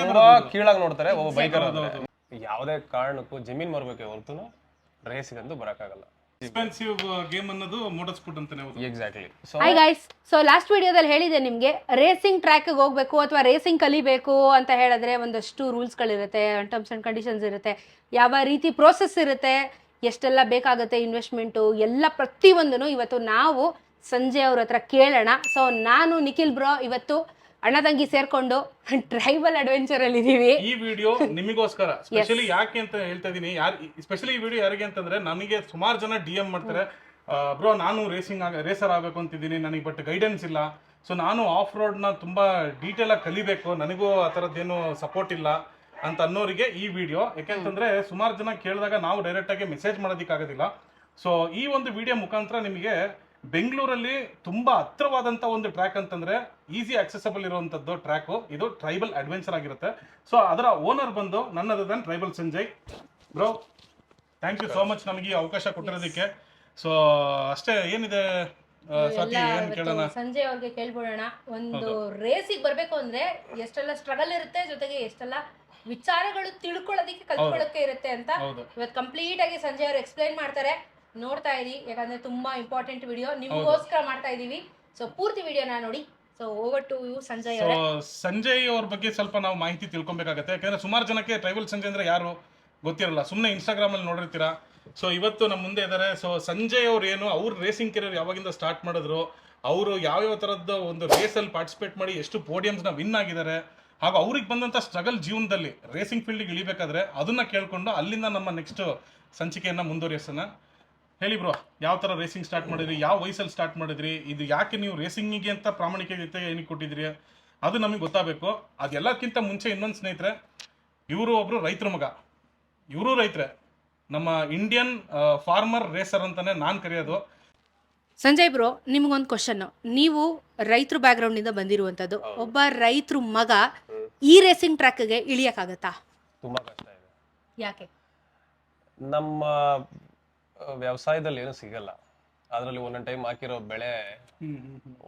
ತುಂಬಾ ಕೀಳಾಗಿ ನೋಡ್ತಾರೆ ಒಬ್ಬ ಬೈಕರ್ ಯಾವುದೇ ಕಾರಣಕ್ಕೂ ಜಮೀನ್ ಮರ್ಬೇಕೆ ಹೊರತು ರೇಸ್ಗಂತೂ ಬರಕ್ಕಾಗಲ್ಲ. ಎಕ್ಸ್ಪೆನ್ಸಿವ್ ಗೇಮ್ ಅನ್ನೋದು ಮೋಟರ್ ಸ್ಪೋರ್ಟ್ ಅಂತಾನೆ exactly so hi guys so last ವಿಡಿಯೋದಲ್ಲಿ ಹೇಳಿದೆ ನಿಮಗೆ ರೇಸಿಂಗ್ ಟ್ರ್ಯಾಕ್ಗೆ ಹೋಗಬೇಕು ಅಥವಾ ರೇಸಿಂಗ್ ಕಲಿಬೇಕು ಅಂತ ಹೇಳಿದ್ರೆ ಒಂದಷ್ಟು ರೂಲ್ಸ್ಗಳಿರುತ್ತೆ ಟರ್ಮ್ಸ್ ಆ್ಯಂಡ್ ಕಂಡೀಷನ್ಸ್ ಇರುತ್ತೆ ಯಾವ ರೀತಿ ಪ್ರೋಸೆಸ್ ಇರುತ್ತೆ ಎಷ್ಟೆಲ್ಲ ಬೇಕಾಗುತ್ತೆ ಇನ್ವೆಸ್ಟ್ಮೆಂಟು ಎಲ್ಲ ಪ್ರತಿಯೊಂದನ್ನು ಇವತ್ತು ನಾವು ಸಂಜೆ ಅವ್ರ ಹತ್ರ ಕೇಳೋಣ. ಸೊ ನಾನು ನಿಖಿಲ್ ಬ್ರೋ ಇವತ್ತು ಅಣ್ಣ ತಂಗಿ ಸೇರ್ಕೊಂಡು ಟ್ರೈಬಲ್ ಅಡ್ವೆಂಚರ್ ಅಲ್ಲಿ ಇದೀವಿ. ಈ ವಿಡಿಯೋ ನಿಮಗೋಸ್ಕರ ಸ್ಪೆಷಲಿ ಯಾಕೆ ಅಂತ ಹೇಳ್ತಾ ಇದೀನಿ ಯಾರ್ ಸ್ಪೆಷಲಿ ಈ ವಿಡಿಯೋ ಯಾರಿಗೆ ಅಂತಂದ್ರೆ ನನಗೆ ಸುಮಾರು ಜನ ಡಿ ಎಂ ಮಾಡ್ತಾರೆ. ಬ್ರೋ ನಾನು ರೇಸಿಂಗ್ ಆಗ ರೇಸರ್ ಆಗಬೇಕು ಅಂತಿದ್ದೀನಿ ನನಗೆ ಬಟ್ ಗೈಡೆನ್ಸ್ ಇಲ್ಲ. ಸೊ ನಾನು ಆಫ್ ರೋಡ್ನ ತುಂಬಾ ಡೀಟೇಲ್ ಆಗಿ ಕಲಿಬೇಕು ನನಗೂ ಆ ಥರದ್ದೇನು ಸಪೋರ್ಟ್ ಇಲ್ಲ ಅಂತ ಅನ್ನೋರಿಗೆ ಈ ವಿಡಿಯೋ ಯಾಕೆಂತಂದ್ರೆ ಸುಮಾರು ಜನ ಕೇಳಿದಾಗ ನಾವು ಡೈರೆಕ್ಟ್ ಆಗಿ ಮೆಸೇಜ್ ಮಾಡೋದಕ್ಕಾಗೋದಿಲ್ಲ. ಸೊ ಈ ಒಂದು ವಿಡಿಯೋ ಮುಖಾಂತರ ನಿಮಗೆ ಬೆಂಗಳೂರಲ್ಲಿ ತುಂಬಾ ಹತ್ರವಾದಂಥ ಒಂದು ಟ್ರ್ಯಾಕ್ ಅಂತಂದ್ರೆ ಈಸಿ ಅಕ್ಸೆಸಬಲ್ ಇರುವಂತದ್ದು ಟ್ರ್ಯಾಕ್ ಇದು ಟ್ರೈಬಲ್ ಅಡ್ವೆಂಚರ್ ಆಗಿರುತ್ತೆ. ಸೊ ಅದರ ಓನರ್ ಬಂದು ನನ್ನದು tribal Sanjay. Bro thank you so much ನಮಗೆ ಈ ಅವಕಾಶ ಕೊಟ್ಟಿರೋದಕ್ಕೆ. ಸೊ ಅಷ್ಟೇ ಏನಿದೆ ಸಂಜಯ್ ಸ್ವಾತಿ ಏನ್ ಕೇಳೋಣ? ಸಂಜೆ ಅವ್ರಿಗೆ ಕೇಳ್ಬಿಡೋಣ. ಒಂದು ರೇಸಿಗೆ ಬರ್ಬೇಕು ಅಂದ್ರೆ ಎಷ್ಟೆಲ್ಲ ಸ್ಟ್ರಗಲ್ ಇರುತ್ತೆ ಜೊತೆಗೆ ಎಷ್ಟೆಲ್ಲ ವಿಚಾರಗಳು ತಿಳ್ಕೊಳ್ಳೋದಕ್ಕೆ ಕಲ್ತ್ಕೊಳ್ಳೋಕೆ ಇರುತ್ತೆ ಅಂತ ಇವತ್ತು ಕಂಪ್ಲೀಟ್ ಆಗಿ ಸಂಜಯ್ ಅವ್ರು ಎಕ್ಸ್ಪ್ಲೈನ್ ಮಾಡ್ತಾರೆ. ನೋಡ್ತಾ ಇರಿ ಯಾಕಂದ್ರೆ ತುಂಬಾ ಇಂಪಾರ್ಟೆಂಟ್ ವಿಡಿಯೋ ನಿಮ್ಗೋಸ್ಕರ ಮಾಡ್ತಾ ಇದೀವಿ ಸೊ ಪೂರ್ತಿ ವಿಡಿಯೋನ ನೋಡಿ. So over to you Sanjay so Sanjay ಅವ್ರ ಬಗ್ಗೆ ಸ್ವಲ್ಪ ನಾವು ಮಾಹಿತಿ ತಿಳ್ಕೊಬೇಕಾಗತ್ತೆ. ಯಾಕಂದ್ರೆ ಸುಮಾರು ಜನಕ್ಕೆ ಟ್ರೈಬಲ್ ಸಂಜಯ್ ಅಂದ್ರೆ ಯಾರು ಗೊತ್ತಿರಲ್ಲ. ಸುಮ್ಮನೆ ಇನ್ಸ್ಟಾಗ್ರಾಮ್ ಅಲ್ಲಿ ನೋಡಿರ್ತೀರಾ. ಸೊ ಇವತ್ತು ನಮ್ಮ ಮುಂದೆ ಇದ್ದಾರೆ. ಸೊ ಸಂಜಯ್ ಅವ್ರು ಏನು ಅವ್ರ ರೇಸಿಂಗ್ ಕೆರಿಯರ್ ಯಾವಾಗಿಂದ ಸ್ಟಾರ್ಟ್ ಮಾಡಿದ್ರು ಅವರು ಯಾವ್ಯಾವ ಥರದ ಒಂದು ರೇಸಲ್ಲಿ ಪಾರ್ಟಿಸಿಪೇಟ್ ಮಾಡಿ ಎಷ್ಟು ಪೋಡಿಯಮ್ಸ್ನ ವಿನ್ ಆಗಿದ್ದಾರೆ ಹಾಗೂ ಅವ್ರಿಗೆ ಬಂದಂಥ ಸ್ಟ್ರಗಲ್ ಜೀವನದಲ್ಲಿ ರೇಸಿಂಗ್ ಫೀಲ್ಡಿಗೆ ಇಳಿಬೇಕಾದ್ರೆ ಅದನ್ನ ಕೇಳ್ಕೊಂಡು ಅಲ್ಲಿಂದ ನಮ್ಮ ನೆಕ್ಸ್ಟ್ ಸಂಚಿಕೆಯನ್ನ ಮುಂದುವರಿಸೋಣ. ಹೇಳಿ ಬ್ರೋ ಯಾವ ಥರ ರೇಸಿಂಗ್ ಸ್ಟಾರ್ಟ್ ಮಾಡಿದ್ರಿ ಯಾವ ವಯಸ್ಸಲ್ಲಿ ಸ್ಟಾರ್ಟ್ ಮಾಡಿದ್ರಿ ಇದು ಯಾಕೆ ನೀವು ರೇಸಿಂಗಿಗೆ ಅಂತ ಪ್ರಾಮಾಣಿಕತೆ ಏನಕ್ಕೆ ಕೊಟ್ಟಿದ್ರಿ ಅದು ನಮಗೆ ಗೊತ್ತಾಗಬೇಕು. ಅದೆಲ್ಲಕ್ಕಿಂತ ಮುಂಚೆ ಇನ್ನೊಂದು ಸ್ನೇಹಿತರೆ ಇವರು ಒಬ್ಬರು ರೈತರ ಮಗ. ಇವರು ರೈತರೆ. ನಮ್ಮ ಇಂಡಿಯನ್ ಫಾರ್ಮರ್ ರೇಸರ್ ಅಂತಾನೆ ನಾನು ಕರೆಯೋದು. ಸಂಜಯ್ ಬ್ರೋ ನಿಮಗೊಂದು ಕ್ವಶನ್ ನೀವು ರೈತರ ಬ್ಯಾಕ್ಗ್ರೌಂಡ್ ಇಂದ ಬಂದಿರುವಂತದ್ದು ಒಬ್ಬ ರೈತರ ಮಗ ಈ ರೇಸಿಂಗ್ ಟ್ರ್ಯಾಕ್ಗೆ ಇಳಿಯಕ್ಕಾಗತ್ತಾ? ತುಂಬಾ ಕಷ್ಟ ಇದೆ. ಯಾಕೆ? ನಮ್ಮ ವ್ಯವಸಾಯದಲ್ಲಿ ಏನು ಸಿಗಲ್ಲ. ಅದರಲ್ಲಿ ಒಂದೊಂದು ಟೈಮ್ ಹಾಕಿರೋ ಬೆಳೆ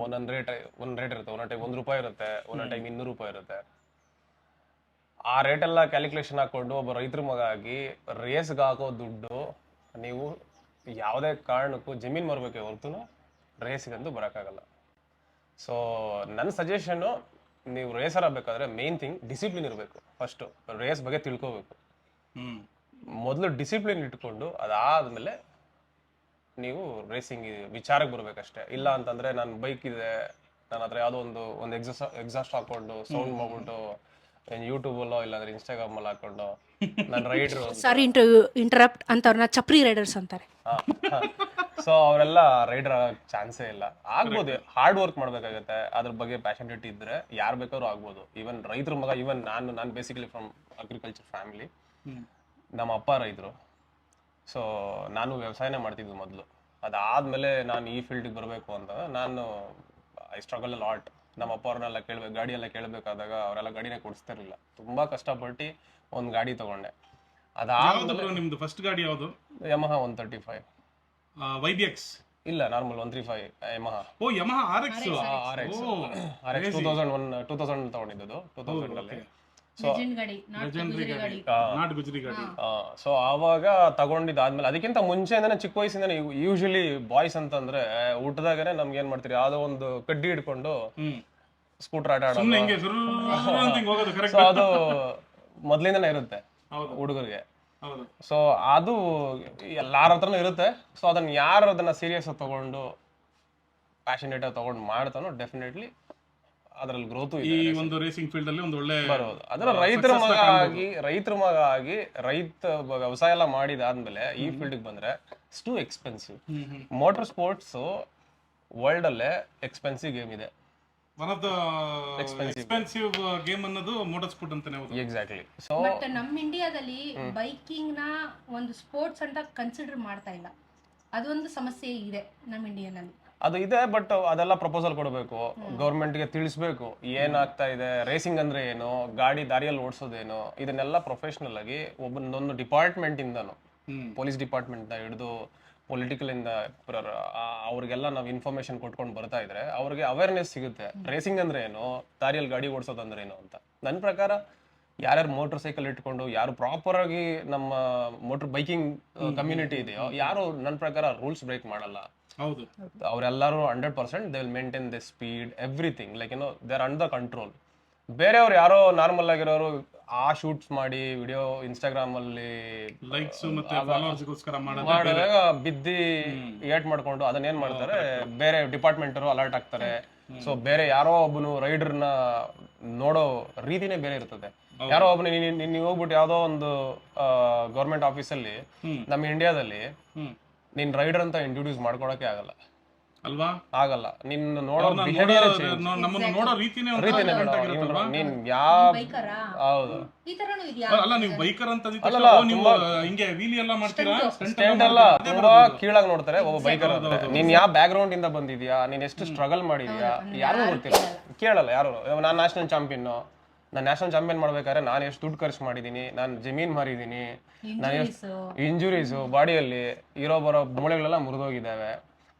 ಒಂದೊಂದ್ ರೇಟ್ ಒಂದ್ ರೇಟ್ ಇರುತ್ತೆ. ಒಂದೊಂದ್ ಟೈಮ್ ಒಂದ್ ರೂಪಾಯಿ ಇರುತ್ತೆ ಒಂದೊಂದು ಟೈಮ್ ಇನ್ನೂರು ರೂಪಾಯಿ ಇರುತ್ತೆ. ಆ ರೇಟ್ ಎಲ್ಲ ಕ್ಯಾಲ್ಕುಲೇಷನ್ ಹಾಕೊಂಡು ಒಬ್ಬ ರೈತರ ಮಗ ಆಗಿ ರೇಸ್ಗೆ ಹಾಕೋ ದುಡ್ಡು ನೀವು ಯಾವುದೇ ಕಾರಣಕ್ಕೂ ಜಮೀನ್ ಮರ್ಬೇಕೆ ಹೊರತು ರೇಸ್ಗಂತೂ ಬರೋಕ್ಕಾಗಲ್ಲ. ಸೊ ನನ್ನ ಸಜೆಷನ್ನು ನೀವು ರೇಸರ್ ಆಗಬೇಕಾದ್ರೆ ಮೇನ್ ಥಿಂಗ್ ಡಿಸಿಪ್ಲಿನ್ ಇರಬೇಕು. ಫಸ್ಟು ರೇಸ್ ಬಗ್ಗೆ ತಿಳ್ಕೋಬೇಕು. ಮೊದಲು ಡಿಸಿಪ್ಲಿನ್ ಇಟ್ಕೊಂಡು ಅದಾದ್ಮೇಲೆ ನೀವು ರೇಸಿಂಗ್ ವಿಚಾರಕ್ಕೆ ಬರ್ಬೇಕಷ್ಟೇ. ಇಲ್ಲ ಅಂತಂದ್ರೆ ನನ್ನ ಬೈಕ್ ಇದೆ ನನ್ನ ಹತ್ರ ಯಾವುದೋ ಒಂದು ಒಂದು ಎಕ್ಸಾಸ್ಟ್ ಎಕ್ಸಾಸ್ಟ್ ಹಾಕೊಂಡು ಸೌಂಡ್ ಮಾಡ್ಬಿಟ್ಟು ಯೂಟ್ಯೂಬಲ್ಲೋ ಇಲ್ಲಾಂದ್ರೆ ಇನ್ಸ್ಟಾಗ್ರಾಮ್ ಅಲ್ಲಿ ಹಾಕೊಂಡು ನನ್ನ ರೈಡ್ರು ಸಾರಿ ಇಂಟರಪ್ಟ್ ಅಂತವ್ರನ್ನ ಚಪ್ರಿ ರೈಡರ್ಸ್ ಅಂತಾರೆ. ಸೊ ಅವರೆಲ್ಲ ರೈಡರ್ ಚಾನ್ಸೇ ಇಲ್ಲ. ಆಗ್ಬೋದು ಹಾರ್ಡ್ ವರ್ಕ್ ಮಾಡ್ಬೇಕಾಗತ್ತೆ. ಅದ್ರ ಬಗ್ಗೆ ಪ್ಯಾಷನೇಟ್ ಇದ್ರೆ ಯಾರು ಬೇಕಾದ್ರೂ ಆಗ್ಬೋದು. ಈವನ್ ರೈತರ ಮಗ ಈವನ್ ನಾನು ನಾನು ಬೇಸಿಕಲಿ ಫ್ರಮ್ ಅಗ್ರಿಕಲ್ಚರ್ ಫ್ಯಾಮಿಲಿ. ನಮ್ಮ ಅಪ್ಪ ರೈತರು. ಸೊ ನಾನು ವ್ಯವಸಾಯನೇ ಮಾಡ್ತಿದ್ದು ಮೊದಲು. ಅದಾದಮೇಲೆ ನಾನು ಈ ಫೀಲ್ಡಿಗೆ ಬರಬೇಕು ಅಂತ ನಾನು ಐ ಸ್ಟ್ರಗಲ್ ಲಾಟ್ ನಮ್ಮ ಅಪ್ಪ ಕೇಳಬೇಕು ಕೇಳ್ಬೇಕು ಗಾಡಿ ಎಲ್ಲ ಕೇಳಬೇಕಾದಾಗ ಅವರೆಲ್ಲ ಗಾಡಿನೇ ಕೊಡಿಸ್ತಿರ್ಲಿಲ್ಲ. ತುಂಬಾ ಕಷ್ಟಪಟ್ಟು ಒಂದು ಗಾಡಿ ತಗೊಂಡೆ. ಅದಾದ್ಮೇಲೆ ನಿಮ್ದು? ಫಸ್ಟ್ ಗಾಡಿ ಯಾವುದು? Yamaha one thirty five Y X ಇಲ್ಲ normal one three five Yamaha oh Yamaha R X R X R X two thousand one two thousand ತಗೊಂಡಿದ್ದು ಟೂ ತೌಸಂಡ್ ಅಲ್ಲಿ. ಸೊ ನಾಟ್ ಗುಜರಿ ಗಾಡಿ. ಸೊ ಆವಾಗ ತಗೊಂಡಿದ್ದಾದ್ಮೇಲೆ ಅದಕ್ಕಿಂತ ಮುಂಚೆಯಿಂದನೇ ಚಿಕ್ಕ ವಯಸ್ಸಿಂದನೇ ಯೂಶಲಿ ಬಾಯ್ಸ್ ಅಂತಂದ್ರೆ ಊಟದಾಗನೇ ನಮ್ಗೆ ಏನ್ ಮಾಡ್ತೀರಿ? ಯಾವ್ದೋ ಒಂದು ಕಡ್ಡಿ ಹಿಡ್ಕೊಂಡು ಸ್ಕೂಟರ್ ಆಟ ಆಡೋದು. ಅದು ಮೊದ್ಲಿಂದನೇ ಇರುತ್ತೆ ಹುಡುಗರಿಗೆ. ಸೊ ಅದು ಎಲ್ಲಾರ ಹತ್ರನೂ ಇರುತ್ತೆ. ಸೊ ಅದನ್ನ ಯಾರು ಅದನ್ನ ಸೀರಿಯಸ್ ತಗೊಂಡು ಪ್ಯಾಷನೇಟ್ ತಗೊಂಡು ಮಾಡ್ತಾನೋ ಡೆಫಿನೆಟ್ಲಿ ಅದ್ರಲ್ಲಿ ಗ್ರೋತು ಈ ಒಂದು ರೇಸಿಂಗ್ ಫೀಲ್ಡ್ ಅಲ್ಲಿ ಒಂದು ಒಳ್ಳೆ ಬರೋದು. ಅದರ ರೈತರ ಮಗ ಆಗಿ ರೈತರ ಮಗ ಆಗಿ ರೈತ ವ್ಯವಸಾಯ ಎಲ್ಲ ಮಾಡಿದಾದ್ಮೇಲೆ ಈ ಫೀಲ್ಡ್ಗೆ ಬಂದ್ರೆ it's too expensive motor sports world ಅಲ್ಲೇ ಎಕ್ಸ್ಪೆನ್ಸಿವ್ ಗೇಮ್ ಇದೆ. One of the expensive game ಅನ್ನೋದು ಮೋಟರ್ ಸ್ಪೋರ್ಟ್ ಅಂತಾನೆ ಹೌದು. ಎಕ್ಸಾಕ್ಟ್ಲಿ ಸೊ ಬಟ್ ನಮ್ಮ ಇಂಡಿಯಾದಲ್ಲಿ ಬೈಕಿಂಗ್ನ ಒಂದು ಸ್ಪೋರ್ಟ್ಸ್ ಅಂತ ಕನ್ಸಿಡರ್ ಮಾಡ್ತಾ ಇಲ್ಲ. ಅದೊಂದು ಸಮಸ್ಯೆ ಇದೆ ನಮ್ಮ ಇಂಡಿಯಾನಲ್ಲಿ ಅದು ಇದೆ ಬಟ್ ಅದೆಲ್ಲ ಪ್ರಪೋಸಲ್ ಕೊಡಬೇಕು. ಗೌರ್ಮೆಂಟ್ಗೆ ತಿಳಿಸ್ಬೇಕು ಏನಾಗ್ತಾ ಇದೆ ರೇಸಿಂಗ್ ಅಂದ್ರೆ ಏನು ಗಾಡಿ ದಾರಿಯಲ್ಲಿ ಓಡಿಸೋದೇನು ಇದನ್ನೆಲ್ಲ ಪ್ರೊಫೆಷನಲ್ ಆಗಿ ಒಬ್ಬನೊಂದು ಡಿಪಾರ್ಟ್ಮೆಂಟ್ ಇಂದನು ಪೊಲೀಸ್ ಡಿಪಾರ್ಟ್ಮೆಂಟ್ ಹಿಡಿದು ಪೊಲಿಟಿಕಲ್ ಇಂದ ಅವ್ರಿಗೆಲ್ಲ ನಾವು ಇನ್ಫಾರ್ಮೇಶನ್ ಕೊಟ್ಕೊಂಡು ಬರ್ತಾ ಇದ್ರೆ ಅವ್ರಿಗೆ ಅವೇರ್ನೆಸ್ ಸಿಗುತ್ತೆ. ರೇಸಿಂಗ್ ಅಂದ್ರೆ ಏನು ದಾರಿಯಲ್ಲಿ ಗಾಡಿ ಓಡಿಸೋದಂದ್ರೆ ಏನು ಅಂತ. ನನ್ನ ಪ್ರಕಾರ ಯಾರ್ಯಾರು ಮೋಟರ್ ಸೈಕಲ್ ಇಟ್ಕೊಂಡು ಯಾರು ಪ್ರಾಪರ್ ಆಗಿ ನಮ್ಮ ಮೋಟರ್ ಬೈಕಿಂಗ್ ಕಮ್ಯುನಿಟಿ ಇದೆಯೋ ಯಾರು ನನ್ನ ಪ್ರಕಾರ ರೂಲ್ಸ್ ಬ್ರೇಕ್ ಮಾಡಲ್ಲ. ಹೌದು. ಅವರೆಲ್ಲರೂ hundred percent they will maintain the speed everything like ಏನೋ ದೇ ಆರ್ ಅಂಡರ್ ಕಂಟ್ರೋಲ್ ಬೇರೆಯವ್ರು ಯಾರೋ ನಾರ್ಮಲ್ ಆಗಿರೋರು ಆ ಶೂಟ್ಸ್ ಮಾಡಿ ವಿಡಿಯೋ ಇನ್ಸ್ಟಾಗ್ರಾಮ್ ಅಲ್ಲಿ ಲೈಕ್ಸ್ ಮತ್ತೆ ಫಾಲೋವರ್ಸ್ಗೋಸ್ಕರ ಮಾಡೋದು ಮಾಡಿದಾಗ ಬಿದ್ದಿ ಏಟ್ ಮಾಡ್ಕೊಂಡು ಅದನ್ನ ಏನ್ ಮಾಡ್ತಾರೆ ಬೇರೆ ಡಿಪಾರ್ಟ್ಮೆಂಟ್ ಅಲರ್ಟ್ ಆಗ್ತಾರೆ ಸೊ ಬೇರೆ ಯಾರೋ ಒಬ್ಬನು ರೈಡರ್ನ ನೋಡೋ ರೀತಿನೇ ಬೇರೆ ಇರ್ತದೆ. ಯಾರೋ ಒಬ್ಬನು ನೀವು ಹೋಗ್ಬಿಟ್ಟು ಯಾವ್ದೋ ಒಂದು ಗೌರ್ಮೆಂಟ್ ಆಫೀಸಲ್ಲಿ ನಮ್ಮ ಇಂಡಿಯಾದಲ್ಲಿ ನೀನ್ ರೈಡರ್ ಅಂತ ಇಂಟ್ರೊಡ್ಯೂಸ್ ಮಾಡ್ಕೊಳಕ್ಕೆ ಆಗಲ್ಲ. ಅಲ್ವಾ? ಆಗಲ್ಲ. ನಿನ್ನ ನೋಡೋ ಬಿಹೇವಿಯರ್ ನಮ್ಮನ್ನ ನೋಡೋ ರೀತಿನೇ ರೀತಿನೇ? ನೀನ್ ಯಾವ ಹೌದು. ಈ ತರನು ಇದೆಯಾ? ಅಲ್ಲ ನೀವು ಬೈಕರ್ ಅಂತ ಓ, ನೀವು ಹಿಂಗೆ ವೀಲಿ ಎಲ್ಲ ಮಾಡ್ತೀರಾ? ಸ್ಟೆಂಟ್. ಎಲ್ಲ ತುಂಬಾ ಕೀಳಾಗಿ ನೋಡ್ತಾರೆ ಒಬ್ಬ ಬೈಕರ್ ನೀನ್ ಯಾವ ಬ್ಯಾಕ್ ಗ್ರೌಂಡ್ ಇಂದ ಬಂದಿದ್ಯಾ? ನೀನ್ ಎಷ್ಟು ಸ್ಟ್ರಗಲ್ ಮಾಡಿದ್ಯಾ? ಯಾರು ಗೊತ್ತಿಲ್ಲ. ಕೇಳಲ್ಲ. ಯಾರು. ನಾನು ನ್ಯಾಷನಲ್ ಚಾಂಪಿಯನ್ ನಾನು ನ್ಯಾಷನಲ್ ಚಾಂಪಿಯನ್ ಮಾಡ್ಬೇಕಾದ್ರೆ ನಾನು ಎಷ್ಟು ದುಡ್ಡು ಖರ್ಚು ಮಾಡಿದ್ದೀನಿ ನಾನು ಜಮೀನ್ ಮಾರಿದ್ದೀನಿ ನಾನು ಎಷ್ಟು ಇಂಜುರೀಸು ಬಾಡಿಯಲ್ಲಿ ಇರೋ ಬರೋ ಮೂಳೆಗಳೆಲ್ಲ ಮುರಿದೋಗಿದ್ದಾವೆ.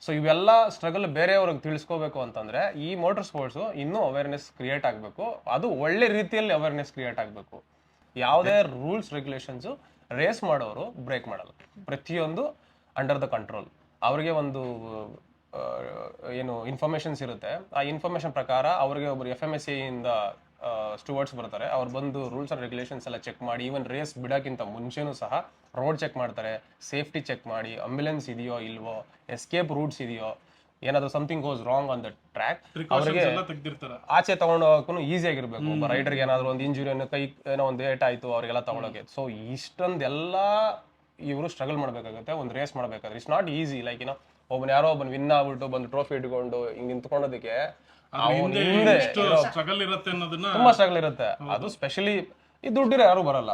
ಸೊ ಇವೆಲ್ಲ ಸ್ಟ್ರಗಲ್ ಬೇರೆಯವ್ರಿಗೆ ತಿಳಿಸ್ಕೋಬೇಕು ಅಂತಂದ್ರೆ ಈ ಮೋಟರ್ ಸ್ಪೋರ್ಟ್ಸ್ ಇನ್ನೂ ಅವೇರ್ನೆಸ್ ಕ್ರಿಯೇಟ್ ಆಗಬೇಕು. ಅದು ಒಳ್ಳೆ ರೀತಿಯಲ್ಲಿ ಅವೇರ್ನೆಸ್ ಕ್ರಿಯೇಟ್ ಆಗಬೇಕು. ಯಾವುದೇ ರೂಲ್ಸ್ ರೆಗ್ಯುಲೇಷನ್ಸು ರೇಸ್ ಮಾಡೋರು ಬ್ರೇಕ್ ಮಾಡಲ್ಲ. ಪ್ರತಿಯೊಂದು ಅಂಡರ್ ದ ಕಂಟ್ರೋಲ್ ಅವರಿಗೆ ಒಂದು ಏನು ಇನ್ಫಾರ್ಮೇಶನ್ಸ್ ಇರುತ್ತೆ. ಆ ಇನ್ಫಾರ್ಮೇಶನ್ ಪ್ರಕಾರ ಅವರಿಗೆ ಒಬ್ಬರು ಎಫ್ ಎಂ ಎಸ್ ಇಂದ ಸ್ಟುವರ್ಡ್ಸ್ ಬರ್ತಾರೆ. ಅವ್ರು ಬಂದು ರೂಲ್ಸ್ ಆ್ಯಂಡ್ ರೆಗ್ಯುಲೇಷನ್ಸ್ ಎಲ್ಲ ಚೆಕ್ ಮಾಡಿ ಈವನ್ ರೇಸ್ ಬಿಡೋಕ್ಕಿಂತ ಮುಂಚೆನೂ ಸಹ ರೋಡ್ ಚೆಕ್ ಮಾಡ್ತಾರೆ. ಸೇಫ್ಟಿ ಚೆಕ್ ಮಾಡಿ ಅಂಬ್ಯುಲೆನ್ಸ್ ಇದೆಯೋ ಇಲ್ವೋ ಎಸ್ಕೇಪ್ ರೂಟ್ಸ್ ಇದೆಯೋ ಏನಾದ್ರು something goes wrong on the track ಅವರಿಗೆ ಆಚೆ ತಗೊಂಡು ಹೋಗಕ್ಕೂ ಈಸಿ ಆಗಿರ್ಬೇಕು. ಒಬ್ಬ ರೈಡರ್ಗೆ ಏನಾದ್ರು ಒಂದು ಇಂಜುರಿ ಅನ್ನೋ ಕೈ ಏನೋ ಒಂದು ಏಟ್ ಆಯ್ತು ಅವರಿಗೆಲ್ಲ ತಗೊಳಕ್ಕೆ. ಸೊ ಇಷ್ಟೊಂದೆಲ್ಲ ಇವರು ಸ್ಟ್ರಗಲ್ ಮಾಡಬೇಕಾಗುತ್ತೆ ಒಂದು ರೇಸ್ ಮಾಡಬೇಕಾದ್ರೆ. ಇಟ್ಸ್ ನಾಟ್ ಈಸಿ ಲೈಕ್ ಏನೋ ಒಬ್ಬನ ಯಾರೋ ಒಬ್ಬನ ವಿನ್ ಆಗ್ಬಿಟ್ಟು ಬಂದು ಟ್ರೋಫಿ ಇಟ್ಕೊಂಡು ಹಿಂಗೆ ನಿಂತ್ಕೊಳ್ಳೋದಕ್ಕೆ ಸ್ಟ್ರಗಲ್ ಇರುತ್ತೆ ಅನ್ನೋದನ್ನ ತುಂಬಾ ಸ್ಟ್ರಗಲ್ ಇರುತ್ತೆ ಅದು ಸ್ಪೆಷಲಿ ಈ ದುಡ್ಡಿರೋ ಯಾರು ಬರಲ್ಲ.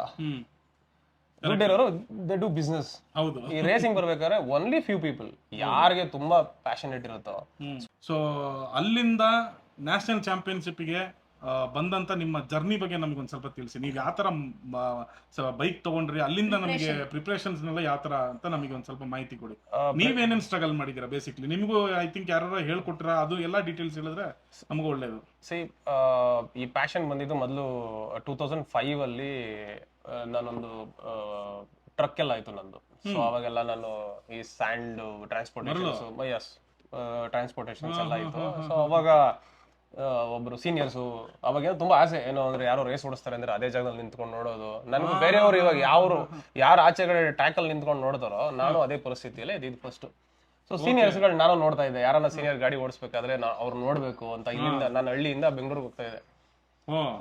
ದುಡ್ಡಿರೋರು ದೇ ಡೂ ಬಿಸ್ನೆಸ್ ಹೌದು. ಈ ರೇಸಿಂಗ್ ಬರ್ಬೇಕಾದ್ರೆ ಓನ್ಲಿ ಫ್ಯೂ ಪೀಪಲ್ ಯಾರಿಗೆ ತುಂಬಾ ಪ್ಯಾಷನೇಟ್ ಇರುತ್ತೋ. ಸೊ ಅಲ್ಲಿಂದ ನ್ಯಾಷನಲ್ ಚಾಂಪಿಯನ್ಶಿಪ್ಗೆ ಬಂದಂತ ನಿಮ್ಮ ಜರ್ನಿ ಬಗ್ಗೆ ನಮ್ಗೆ ಒಂದ್ ಸ್ವಲ್ಪ ತಿಳಿಸಿ. ನೀವು ಯಾವ ತರ ಬೈಕ್ ತಗೊಂಡ್ರಿ ಅಲ್ಲಿಂದ ನಮಗೆ ಪ್ರಿಪರೇಷನ್ಸ್ ನೆಲ್ಲ ಯಾವ ತರ ಅಂತ ನಮಗೆ ಒಂದ್ ಸ್ವಲ್ಪ ಮಾಹಿತಿ ಕೊಡಿ. ಆ, ನೀವೇನೇನ್ ಸ್ಟ್ರಗಲ್ ಮಾಡಿದೀರಾ ಬೇಸಿಕ್ಲಿ ನಿಮಗೂ ಐ ಥಿಂಕ್ ಯಾರು ಹೇಳ್ಕೊಟ್ರ ಅದು ಎಲ್ಲಾ ಡೀಟೇಲ್ಸ್ ಹೇಳಿದ್ರೆ ನಮಗೂ ಒಳ್ಳೇದು. ಸಿ ಈ ಪ್ಯಾಷನ್ ಬಂದಿದ್ದು ಮೊದಲು ಟೂ ತೌಸಂಡ್ ಫೈವ್ ಅಲ್ಲಿ ನಾನೊಂದು ಟ್ರಕ್ ಎಲ್ಲ ಆಯ್ತು ನಂದು. ಸೊ ಅವಾಗೆಲ್ಲ ನಾನು ಈ ಸ್ಯಾಂಡ್ ಟ್ರಾನ್ಸ್ಪೋರ್ಟೇಷನ್ ಟ್ರಾನ್ಸ್ಪೋರ್ಟೇಷನ್ಸ್ ಎಲ್ಲ ಆಯ್ತು. ಸೊ ಅವಾಗ ಒಬ್ರು ಸೀನಿಯರ್ಸು ಅವಾಗ ತುಂಬಾ ಆಸೆ ಏನೋ ಅಂದ್ರೆ ಯಾರೋ ರೇಸ್ ಓಡಿಸ್ತಾರೆ ಅಂದ್ರೆ ಅದೇ ಜಾಗದಲ್ಲಿ ನಿಂತ್ಕೊಂಡು ನೋಡೋದು. ನನಗೆ ಬೇರೆಯವರು ಇವಾಗ ಯಾರು ಯಾರು ಆಚೆಗಡೆ ಟ್ಯಾಕಲ್ ನಿಂತ್ಕೊಂಡು ನೋಡ್ತಾರೋ ನಾನು ಅದೇ ಪರಿಸ್ಥಿತಿಯಲ್ಲಿ ಇದ್ದಿದ್ದು ಫಸ್ಟ್ ಸೊ ಸೀನಿಯರ್ಸ್ಗಳು ನಾನು ನೋಡ್ತಾ ಇದ್ದೆ. ಯಾರನ್ನ ಸೀನಿಯರ್ ಗಾಡಿ ಓಡಿಸ್ಬೇಕಾದ್ರೆ ಅವ್ರು ನೋಡ್ಬೇಕು ಅಂತ ಇಲ್ಲಿಂದ ನಾನು ಹಳ್ಳಿಯಿಂದ ಬೆಂಗಳೂರಿಗೆ ಹೋಗ್ತಾ ಇದ್ದೆ.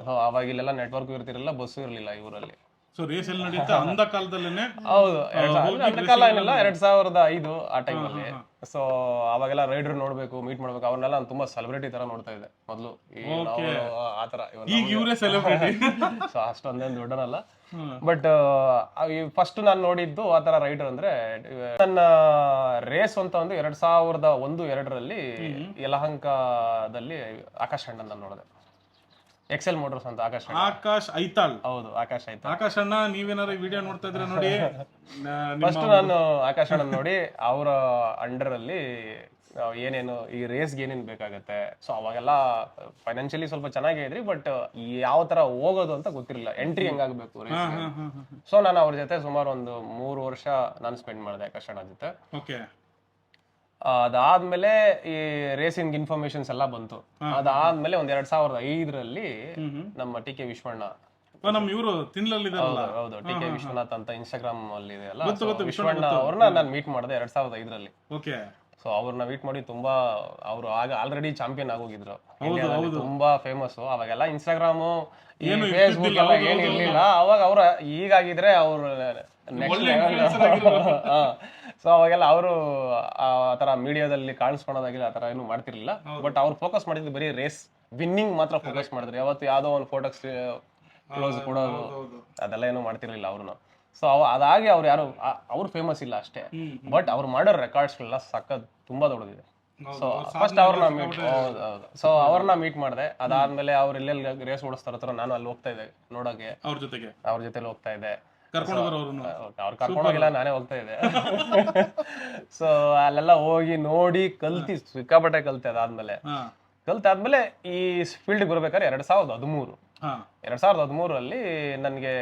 ಸೊ ಅವಾಗ ಇಲ್ಲೆಲ್ಲ ನೆಟ್ವರ್ಕ್ ಇರ್ತಿರಲಿಲ್ಲ ಬಸ್ಸು ಇರಲಿಲ್ಲ ಇವರಲ್ಲಿ ಸೊ ರೇಸ್ ಎಲ್ಲ ನಡೀತಾ? ಅಂದ ಕಾಲದಲ್ಲೇನೆ? ಹೌದು. ಕಾಲ ಏನಿಲ್ಲ ಎರಡ್ ಸಾವಿರದ ಐದು ಆ ಟೈಮಲ್ಲಿ ಸೊ ಅವಾಗೆಲ್ಲ ರೈಡರ್ ನೋಡ್ಬೇಕು ಮೀಟ್ ಮಾಡ್ಬೇಕು ಅವ್ರನ್ನೆಲ್ಲ ನಾನು ತುಂಬಾ ಸೆಲೆಬ್ರಿಟಿ ತರ ನೋಡ್ತಾ ಇದ್ದೆ ಮೊದಲು. ಆತರ ಈಗ ಇವರೇ ಸೆಲೆಬ್ರಿಟಿ ಸೊ ಅಷ್ಟೊಂದೇನು ದೊಡ್ಡನಲ್ಲ. ಬಟ್ ಫಸ್ಟ್ ನಾನು ನೋಡಿದ್ದು ಆ ತರ ರೈಡರ್ ಅಂದ್ರೆ ನನ್ನ ರೇಸ್ ಅಂತ ಒಂದು ಎರಡ್ ಸಾವಿರದ ಒಂದು ಎರಡರಲ್ಲಿ ಯಲಹಂಕದಲ್ಲಿ ಆಕಾಶ್ ಅಣ್ಣನ ನೋಡಿದೆ. ಎಕ್ಸೆಲ್ ಮೋಟರ್ಸ್ ಅಂತ ಆಕಾಶ್ ಅಣ್ಣ. ಆಕಾಶ್ ಐತಾಳ್. ಹೌದು ಆಕಾಶ್ ಆಯ್ತು ಆಕಾಶ್ ಅಣ್ಣ ನೀವೇನಾದ್ರು ವಿಡಿಯೋ ನೋಡ್ತಾ ಇದ್ರೆ ನೋಡಿ. ನ- ನಿಮ್ಮ ಫಸ್ಟ್ ನಾನು ಆಕಾಶ್ ಅಣ್ಣ ನೋಡಿ ಅವರ ಅಂಡರ್ ಅಲ್ಲಿ ಏನೇನು ಈ ರೇಸ್ಗೆ ಏನೇನು ಬೇಕಾಗುತ್ತೆ. ಸೊ ಅವಾಗೆಲ್ಲ ಫೈನಾನ್ಷಿಯಲಿ ಸ್ವಲ್ಪ ಚೆನ್ನಾಗೇ ಇದ್ರಿ ಬಟ್ ಯಾವ ತರ ಹೋಗೋದು ಅಂತ ಗೊತ್ತಿರಲಿಲ್ಲ. ಎಂಟ್ರಿ ಹೆಂಗಾಗಬೇಕು ರೇಸ್ ಸೊ ನಾನು ಅವ್ರ ಜೊತೆ ಸುಮಾರು ಒಂದು ಮೂರು ವರ್ಷ ನಾನು ಸ್ಪೆಂಡ್ ಮಾಡಿದೆ ಆಕಾಶ್ ಅಣ್ಣ ಜೊತೆ. ಓಕೆ ಅದಾದ್ಮೇಲೆ ಈ ರೇಸಿಂಗ್ ಇನ್ಫಾರ್ಮೇಶನ್ಸ್ ಎಲ್ಲ ಬಂತು. ಅದಾದ್ಮೇಲೆ ಒಂದ್ ಎರಡ್ ಸಾವಿರದ ಐದರಲ್ಲಿ ನಮ್ಮ ಟಿ ಕೆ ವಿಶ್ವಣ್ಣ. ನಮ್ ಇವರು ಹೌದು, ಹೌದು. ಟಿ ಕೆ ವಿಶ್ವನಾಥ್ ಅಂತ ಇನ್ಸ್ಟಾಗ್ರಾಮ್ ಅಲ್ಲಿ ಇದೆಯಲ್ಲ so ವಿಶ್ವಣ್ಣ ಅವ್ರನ್ನ ನಾನು ಮೀಟ್ ಮಾಡಿದೆ ಎರಡ್ ಸಾವಿರದ ಐದರಲ್ಲಿ. ಓಕೆ. ಸೊ ಅವ್ರನ್ನ ಮೀಟ್ ಮಾಡಿ ತುಂಬಾ ಅವರು ಆಗ ಆಲ್ರೆಡಿ ಚಾಂಪಿಯನ್ ಆಗೋಗಿದ್ರು. ತುಂಬಾ ಫೇಮಸ್ ಅವಾಗೆಲ್ಲ ಇನ್ಸ್ಟಾಗ್ರಾಮ್ ಈ ಫೇಸ್ಬುಕ್ ಎಲ್ಲ ಏನ್ ಇರ್ಲಿಲ್ಲ ಅವಾಗ ಅವ್ರ ಈಗಾಗಿದ್ರೆ ಅವ್ರು ಸೊ ಅವಾಗೆಲ್ಲ ಅವರು ಆ ತರ ಮೀಡಿಯಾದಲ್ಲಿ ಕಾಣಿಸ್ಕೊಳೋದಾಗಿಲ್ಲ ಆ ತರ ಏನು ಮಾಡ್ತಿರ್ಲಿಲ್ಲ. ಬಟ್ ಅವ್ರು ಫೋಕಸ್ ಮಾಡಿದ್ದು ಬರೀ ರೇಸ್ ವಿನ್ನಿಂಗ್ ಮಾತ್ರ ಫೋಕಸ್ ಮಾಡಿದ್ರು. ಯಾವತ್ತು ಯಾವುದೋ ಒಂದು ಫೋಟೋಸ್ ಕ್ಲೋಸ್ ಕೊಡೋದು ಅದೆಲ್ಲ ಏನು ಮಾಡ್ತಿರ್ಲಿಲ್ಲ ಅವ್ರನ್ನ ಸೊ ಅವ ಅದಾಗಿ ಅವ್ರು ಯಾರು ಅವ್ರು ಫೇಮಸ್ ಇಲ್ಲ ಅಷ್ಟೇ. ಬಟ್ ಅವ್ರು ಮಾಡೋ ರೆಕಾರ್ಡ್ಸ್ಗಳೆಲ್ಲ ಸಖತ್ ತುಂಬಾ ದೊಡ್ಡದಿದೆ. ಸೊ ಫಸ್ಟ್ ಅವ್ರನ್ನ ಮೀಟ್ ಸೊ ಅವ್ರನ್ನ ಮೀಟ್ ಮಾಡಿದೆ. ಅದಾದ್ಮೇಲೆ ಅವ್ರು ಎಲ್ಲೆಲ್ಲಿ ರೇಸ್ ಓಡಿಸ್ತಾರ ನಾನು ಅಲ್ಲಿ ಹೋಗ್ತಾ ಇದ್ದೆ ನೋಡೋಕೆ. ಅವ್ರ ಜೊತೆಗೆ. ಅವ್ರ ಜೊತೆಲಿ ಹೋಗ್ತಾ ಇದ್ದೆ. ಕರ್ಕೊಂಡು ಬರೋರು ಅವ್ರು ಕರ್ಕೊಂಡು ಹೋಗಿಲ್ಲ ನಾನೇ ಹೋಗ್ತಾ ಇದ್ದೆ. ಸೊ ಅಲ್ಲೆಲ್ಲ ಹೋಗಿ ನೋಡಿ ಕಲ್ತಿ ಸಿಕ್ಕಾಪಟ್ಟೆ ಕಲ್ತೆ ಅದಾದ್ಮೇಲೆ. ಕಲ್ತಾದ್ಮೇಲೆ ಈ ಫೀಲ್ಡ್ ಬರ್ಬೇಕಾದ್ರೆ ಎರಡ್ ಸಾವಿರದ ಹದಿಮೂರು. ಎರಡ್ ಸಾವಿರದ ಹದಿಮೂರಲ್ಲಿ ನನಗೆ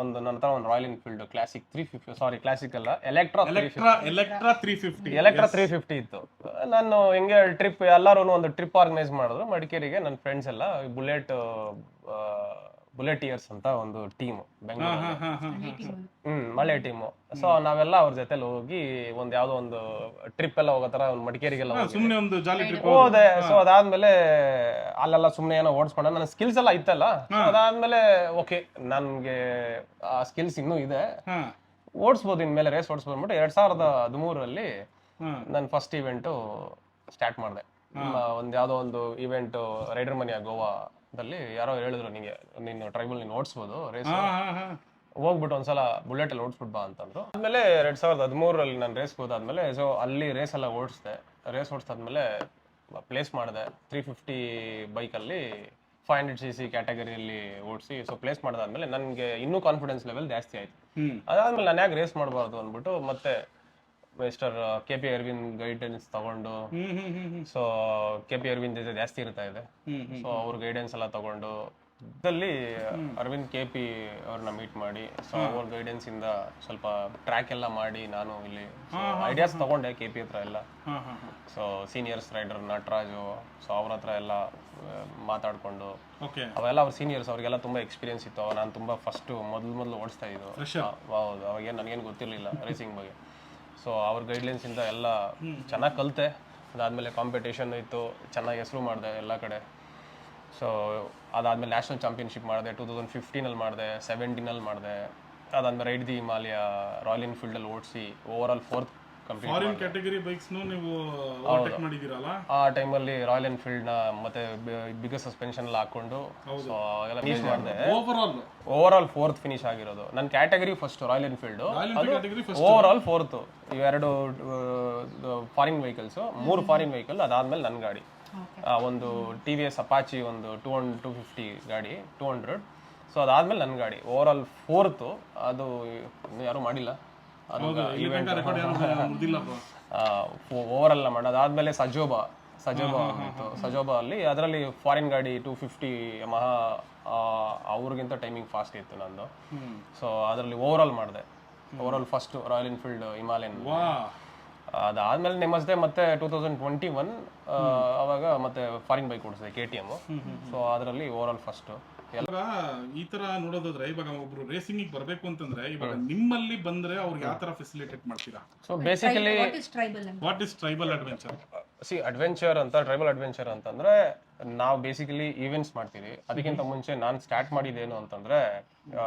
ಒಂದು ನನ್ನ ಒಂದು Royal Enfield Classic three fifty sorry Classic ಅಲ್ಲ Electra Electra Electra three fifty Electra three fifty ಇತ್ತು. ನಾನು ಹೆಂಗೆ ಟ್ರಿಪ್ ಎಲ್ಲರೂ ಒಂದು ಟ್ರಿಪ್ ಆರ್ಗನೈಸ್ ಮಾಡಿದ್ರು. ಮಡಿಕೇರಿಗೆ ನನ್ನ ಫ್ರೆಂಡ್ಸ್ ಎಲ್ಲ ಬುಲೆಟ್ ಬುಲೆಟ್ ಇಯರ್ಸ್ ಅಂತ ಒಂದು ಟೀಮ್ ಬೆಂಗಳೂರು ಹ್ಮ್ ಮಳೆ ಟೀಮ್ ಸೊ ನಾವೆಲ್ಲ ಅವ್ರ ಜೊತೆ ಹೋಗಿ ಒಂದ್ ಯಾವ್ದೋ ಒಂದು ಟ್ರಿಪ್ ಎಲ್ಲ ಹೋಗೋ ತರ ಒಂದು ಮಡಿಕೇರಿಗೆಲ್ಲ ಸುಮ್ನೆ ಒಂದು ಜಾಲಿ ಟ್ರಿಪ್ ಹೋದೆ. ಸೊ ಅದಾದ್ಮೇಲೆ ಅಲ್ಲೆಲ್ಲ ಸುಮ್ನೆ ಏನೋ ಓಡಿಸ್ಕೊಂಡ. ನನ್ನ ಸ್ಕಿಲ್ಸ್ ಎಲ್ಲ ಇತ್ತಲ್ಲ. ಅದಾದ್ಮೇಲೆ ಓಕೆ ನನ್ಗೆ ಆ ಸ್ಕಿಲ್ಸ್ ಇನ್ನೂ ಇದೆ. ಓಡಿಸ್ಬೋದು ಇನ್ಮೇಲೆ ರೇಸ್ ಓಡಿಸ್ಬೋದು ಅಂದ್ಬಿಟ್ಟು ಎರಡ್ ಸಾವಿರದ ಹದಿಮೂರರಲ್ಲಿ ನನ್ನ ಫಸ್ಟ್ ಇವೆಂಟು ಸ್ಟಾರ್ಟ್ ಮಾಡಿದೆ. ಒಂದು ಯಾವುದೋ ಒಂದು ಇವೆಂಟ್ ರೈಡರ್ ಮನಿಯ ಗೋವಾದಲ್ಲಿ ಯಾರೋ ಹೇಳಿದ್ರು ನಿಂಗೆ ನೀನು ಟ್ರೈಬಲ್ ನೀನು ಓಡಿಸ್ಬೋದು ರೇಸ್ ಹೋಗ್ಬಿಟ್ಟು ಒಂದ್ಸಲ ಬುಲೆಟ್ ಅಲ್ಲಿ ಓಡಿಸ್ಬಿಟ್ಟು ಬಾ ಅಂತಂದ್ರು. ಆಮೇಲೆ ಎರಡ್ ಸಾವಿರದ ಹದಿಮೂರರಲ್ಲಿ ನಾನು ರೇಸ್ ಹೋದಾದ್ಮೇಲೆ ಸೊ ಅಲ್ಲಿ ರೇಸ್ ಎಲ್ಲ ಓಡಿಸ್ದೆ. ರೇಸ್ ಓಡಿಸಾದ್ಮೇಲೆ ಪ್ಲೇಸ್ ಮಾಡಿದೆ. ತ್ರೀ ಫಿಫ್ಟಿ ಬೈಕಲ್ಲಿ ಫೈವ್ ಹಂಡ್ರೆಡ್ ಸಿ ಸಿ ಕ್ಯಾಟಗರಿಯಲ್ಲಿ ಓಡಿಸಿ ಸೊ ಪ್ಲೇಸ್ ಮಾಡಿದಾದ್ಮೇಲೆ ನನಗೆ ಇನ್ನೂ ಕಾನ್ಫಿಡೆನ್ಸ್ ಲೆವೆಲ್ ಜಾಸ್ತಿ ಆಯ್ತು. ಅದಾದ್ಮೇಲೆ ನಾನು ಯಾಕೆ ರೇಸ್ ಮಾಡಬಾರ್ದು ಅಂದ್ಬಿಟ್ಟು ಮತ್ತೆ mister K P Aravind guidance ತಗೊಂಡು ಸೊ ಕೆ ಪಿ ಅರವಿಂದ್ ಜೊತೆ ಜಾಸ್ತಿ ಇರ್ತಾ ಇದೆ. ಸೊ ಅವ್ರ ಗೈಡೆನ್ಸ್ ಎಲ್ಲ ತಗೊಂಡು ಇದ್ರಲ್ಲಿ ಅರವಿಂದ್ ಕೆ ಪಿ ಅವ್ರನ್ನ ಮೀಟ್ ಮಾಡಿ ಸೊ ಅವ್ರ ಗೈಡೆನ್ಸ್ ಇಂದ ಸ್ವಲ್ಪ ಟ್ರ್ಯಾಕ್ ಎಲ್ಲ ಮಾಡಿ ನಾನು ಇಲ್ಲಿ ಐಡಿಯಾಸ್ ತಗೊಂಡೆ ಕೆ ಪಿ ಹತ್ರ ಎಲ್ಲ. So seniors rider Nataraju so ಅವ್ರ ಹತ್ರ ಎಲ್ಲ ಮಾತಾಡ್ಕೊಂಡು ಓಕೆ ಅವೆಲ್ಲ ಅವ್ರ ಸೀನಿಯರ್ಸ್ ಅವ್ರಿಗೆಲ್ಲ ತುಂಬಾ ಎಕ್ಸ್ಪೀರಿಯನ್ಸ್ ಇತ್ತು. ನಾನು ತುಂಬಾ ಫಸ್ಟ್ ಮೊದಲು ಮೊದಲು ಓಡಿಸ್ತಾ ಇದ್ದು. ಅವಾಗ ಹೌದು ಅವಾಗೇನು ನನಗೇನು ಗೊತ್ತಿರಲಿಲ್ಲ ರೇಸಿಂಗ್ ಬಗ್ಗೆ. ಸೊ ಅವ್ರ ಗೈಡ್ಲೈನ್ಸ್ ಇಂದ ಎಲ್ಲ ಚೆನ್ನಾಗಿ ಕಲಿತೆ. ಅದಾದಮೇಲೆ ಕಾಂಪಿಟೇಷನ್ ಇತ್ತು, ಚೆನ್ನಾಗಿ ಹೆಸರು ಮಾಡಿದೆ ಎಲ್ಲ ಕಡೆ. ಸೊ ಅದಾದ್ಮೇಲೆ ನ್ಯಾಷನಲ್ ಚಾಂಪಿಯನ್ಶಿಪ್ ಮಾಡಿದೆ ಟೂ ತೌಸಂಡ್ ಫಿಫ್ಟೀನಲ್ಲಿ ಮಾಡಿದೆ ಸೆವೆಂಟೀನಲ್ಲಿ ಮಾಡಿದೆ. ಅದಾದಮೇಲೆ ರೈಡ್ ದಿ ಹಿಮಾಲಯ ರಾಯಲ್ ಎನ್ಫೀಲ್ಡಲ್ಲಿ ಓಡಿಸಿ over all fourth foreign category bikes ನೀವು ಓವರ್ಟೇಕ್ ಮಾಡಿದಿರಲ್ಲ ಆ ಟೈಮಲ್ಲಿ ರಾಯಲ್ ಎನ್ಫೀಲ್ಡ್ನ ಮತ್ತೆ ಬಿಗ್ ಸಸ್ಪೆನ್ಷನ್ ಎಲ್ಲ ಹಾಕೊಂಡು ಸೊ ಎಲ್ಲ ಫಿನಿಶ್ ಮಾಡಿದೆ over all over all fourth finish ಆಗಿರೋದು. ನನ್ನ category first Royal Enfield Royal category first overall fourth ಇವೆರಡು ಫಾರಿನ್ ವೆಹಿಕಲ್ಸ್ ಮೂರು ಫಾರಿನ್ ವೆಹಿಕಲ್ ಅದಾದ್ಮೇಲೆ ನನ್ನ ಗಾಡಿ. ಆ, ಒಂದು ಟಿ ವಿ ಎಸ್ ಅಪಾಚಿ ಒಂದು ಟೂ ಹಂಡ್ ಟೂ ಫಿಫ್ಟಿ ಗಾಡಿ ಟೂ ಹಂಡ್ರೆಡ್ ಸೊ ಅದಾದ್ಮೇಲೆ ನನ್ನ ಗಾಡಿ. ಓವರ್ ಆಲ್ ಫೋರ್ತು ಅದು ಯಾರು ಮಾಡಿಲ್ಲ. ಓವರ್ ಆಲ್ ಮಾಡಿ ಅದಾದ್ಮೇಲೆ ಸಜೋಬಾ ಸಜೋಬಾ ಇತ್ತು ಸಜೋಬಾ ಅಲ್ಲಿ ಅದರಲ್ಲಿ ಫಾರಿನ್ ಗಾಡಿ ಟೂ ಫಿಫ್ಟಿ ಮಹಾ ಅವ್ರಿಗಿಂತ ಟೈಮಿಂಗ್ ಫಾಸ್ಟ್ ಇತ್ತು ನಂದು. ಸೊ ಅದರಲ್ಲಿ ಓವರ್ ಆಲ್ ಮಾಡಿದೆ. Over all first Royal Enfield Himalayan ಅದಾದ್ಮೇಲೆ ನೆಮ್ಮಸ್ದೆ ಮತ್ತೆ ಟೂ ತೌಸಂಡ್ ಟ್ವೆಂಟಿ ಒನ್ ಅವಾಗ ಮತ್ತೆ ಫಾರಿನ್ ಬೈಕ್ ಕೊಡಿಸಿದೆ ಕೆ ಟಿ ಎಂ ಸೊ ಅದರಲ್ಲಿ ಓವರ್ ಆಲ್ ಫಸ್ಟ್ ಇವಾಗ ಈ ತರ ನೋಡೋದಾದ್ರೆ ಇವಾಗ ಒಬ್ರು ರೇಸಿಂಗ್ ಬರ್ಬೇಕು ಅಂತಂದ್ರೆ ಇವಾಗ ನಿಮ್ಮಲ್ಲಿ ಬಂದ್ರೆ ಅವ್ರಿಗೆ ಯಾವ ತರ ಫೆಸಿಲಿಟೇಟ್ ಮಾಡ್ತೀರಾ? So basically what is tribal ಅಂತ what is tribal adventure C adventure ಅಂತ ಟ್ರೈಬಲ್ ಅಡ್ವೆಂಚರ್ ಅಂತಂದ್ರೆ ನಾವು ಬೇಸಿಕಲಿ ಈವೆಂಟ್ಸ್ ಮಾಡ್ತೀವಿ. ಅದಕ್ಕಿಂತ ಮುಂಚೆ ನಾನು ಸ್ಟಾರ್ಟ್ ಮಾಡಿದ್ದೇನು ಅಂತಂದ್ರೆ ಆ,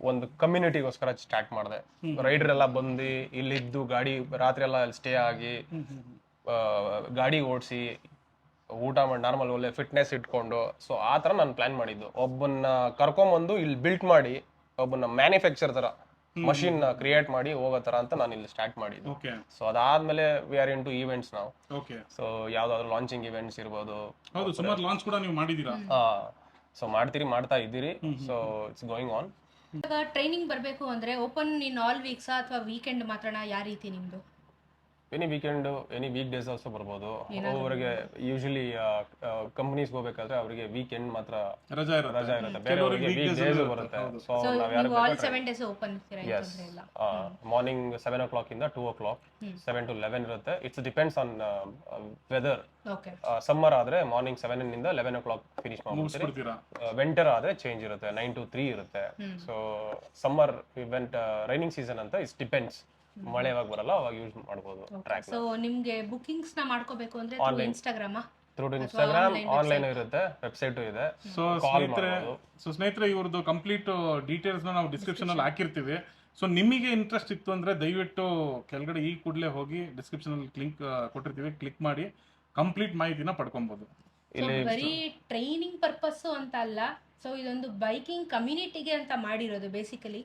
ಒಂದು ಕಮ್ಯುನಿಟಿಗೋಸ್ಕರ ಸ್ಟಾರ್ಟ್ ಮಾಡಿದೆ. ರೈಡರ್ ಎಲ್ಲ ಬಂದು ಇಲ್ಲಿದ್ದು ಗಾಡಿ ರಾತ್ರಿ ಎಲ್ಲ ಸ್ಟೇ ಆಗಿ ಆ, ಗಾಡಿ ಓಡಿಸಿ ಊಟ ಮಾಡಿ ನಾರ್ಮಲ್ ಒಳ್ಳೆ ಫಿಟ್ನೆಸ್ ಇಟ್ಕೊಂಡು ಸೊ ಆ ಥರ ನಾನು ಪ್ಲ್ಯಾನ್ ಮಾಡಿದ್ದು. ಒಬ್ಬನ್ನ ಕರ್ಕೊಂಬಂದು ಇಲ್ಲಿ ಬಿಲ್ಟ್ ಮಾಡಿ ಒಬ್ಬನ ಮ್ಯಾನುಫ್ಯಾಕ್ಚರ್ ಥರ ಮಷಿನ್ ಕ್ರಿಯೇಟ್ ಮಾಡಿ ಹೋಗೋ ಥರ ಅಂತ ನಾನು ಇಲ್ಲಿ ಸ್ಟಾರ್ಟ್ ಮಾಡಿದ್ದು. ಓಕೆ ಸೊ ಅದಾದ್ಮೇಲೆ we are in to events ನಾವು ಸೊ ಯಾವ್ದಾದ್ರು ಲಾಂಚಿಂಗ್ ಇವೆಂಟ್ಸ್ ಇರ್ಬೋದು. ಹೌದು ಸುಮಾರು ಲಾಂಚ್ ಕೂಡ ನೀವು ಮಾಡಿದೀರಾ ಸೊ ಮಾಡ್ತೀರಿ ಮಾಡ್ತಾ ಇದ್ದೀರಿ. ಸೊ ಇಟ್ಸ್ ಗೋಯಿಂಗ್ ಆನ್ ಇವಾಗ ಟ್ರೈನಿಂಗ್ ಬರಬೇಕು ಅಂದ್ರೆ ಓಪನ್ ಇನ್ ಆಲ್ ವೀಕ್ಸ್ ಅಥವಾ ವೀಕೆಂಡ್ ಮಾತ್ರನಾ? ಯಾವ ರೀತಿ ನಿಮ್ದು? Any weekend any week days also ಬರ್ಬೋದು ಅವರಿಗೆ ಯೂಶಲಿ ಕಂಪನೀಸ್ ಹೋಗ್ಬೇಕಾದ್ರೆ ಅವರಿಗೆ ವೀಕೆಂಡ್ ಮಾತ್ರ ರಜಾ ಇರುತ್ತೆ. ರಜಾ ಇರುತ್ತೆ. ಬೇರೆಯವರಿಗೆ ವೀಕ್ ಡೇಸ್ ಬರುತ್ತೆ. ಸೊ ನಾವ್ ಯಾರು open is morning seven o'clock ಇಂದ two o'clock seven to eleven ಇರುತ್ತೆ. It's depends on weather okay summer ಆದ್ರೆ ಮಾರ್ನಿಂಗ್ ಸೆವೆನ್ ಇಂದ ಲೆವೆನ್ ಓ ಕ್ಲಾಕ್ ಫಿನಿಶ್ ಮಾಡ್ಬಿಡ್ತೀರಿ ವಿಂಟರ್ ಆದ್ರೆ ಚೇಂಜ್ ಇರುತ್ತೆ. ನೈನ್ ಟು ತ್ರೀ ಇರುತ್ತೆ. So summer event raining season ಅಂತ it's depends ಮಳೆ ಯಾವಾಗ ಬರಲ್ಲ ಅವಾಗ ಯೂಸ್ ಮಾಡ್ಬೋದು ಟ್ರ್ಯಾಕ್ ಸೊ ನಿಮ್ಗೆ ಬುಕಿಂಗ್ಸ್ನ ಮಾಡ್ಕೋಬೇಕು ಅಂದ್ರೆ ಇನ್ಸ್ಟಾಗ್ರಾಮ್ ಥ್ರೂ ಇನ್ಸ್ಟಾಗ್ರಾಮ್ ಆನ್ಲೈನ್ ಇರುತ್ತೆ ವೆಬ್ಸೈಟ್ ಇದೆ. ಸೊ ಸ್ನೇಹಿತರೆ ಸೊ ಸ್ನೇಹಿತರೆ ಇವ್ರದ್ದು ಕಂಪ್ಲೀಟ್ ಡೀಟೇಲ್ಸ್ ನಾವು ಡಿಸ್ಕ್ರಿಪ್ಷನ್ ಅಲ್ಲಿ ಹಾಕಿರ್ತೀವಿ. ಸೊ ನಿಮಗೆ ಇಂಟ್ರೆಸ್ಟ್ ಇತ್ತು ಅಂದ್ರೆ ದಯವಿಟ್ಟು ಕೆಳಗಡೆ ಈ ಕೂಡಲೇ ಹೋಗಿ ಡಿಸ್ಕ್ರಿಪ್ಷನ್ ಅಲ್ಲಿ ಕ್ಲಿಂಕ್ ಕೊಟ್ಟಿರ್ತೀವಿ. ಕ್ಲಿಕ್ ಮಾಡಿ ಕಂಪ್ಲೀಟ್ ಮಾಹಿತಿನ ಪಡ್ಕೊಬಹುದು ಇಲ್ಲಿ ಬರೀ ಟ್ರೈನಿಂಗ್ ಪರ್ಪಸ್ ಅಂತ ಅಲ್ಲ ಸೊ ಇದೊಂದು ಬೈಕಿಂಗ್ ಕಮ್ಯುನಿಟಿಗೆ ಅಂತ ಮಾಡಿರೋದು ಬೇಸಿಕಲಿ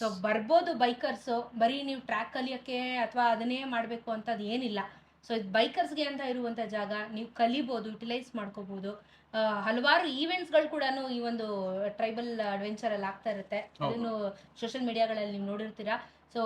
ಸೊ ಬರ್ಬೋದು ಬೈಕರ್ಸ್ ಬರೀ ನೀವು ಟ್ರ್ಯಾಕ್ ಕಲಿಯೋಕ್ಕೆ ಅಥವಾ ಅದನ್ನೇ ಮಾಡಬೇಕು ಅಂತದ್ ಏನಿಲ್ಲ. ಸೊ ಇದು ಬೈಕರ್ಸ್ಗೆ ಅಂತ ಇರುವಂಥ ಜಾಗ ನೀವು ಕಲಿಬೋದು ಯುಟಿಲೈಸ್ ಮಾಡ್ಕೋಬಹುದು ಹಲವಾರು ಈವೆಂಟ್ಸ್ಗಳು ಕೂಡ ಈ ಒಂದು ಟ್ರೈಬಲ್ ಅಡ್ವೆಂಚರ್ ಅಲ್ಲಿ ಆಗ್ತಾ ಇರುತ್ತೆ. ಅದನ್ನು ಸೋಷಿಯಲ್ ಮೀಡಿಯಾಗಳಲ್ಲಿ ನೀವು ನೋಡಿರ್ತೀರಾ. So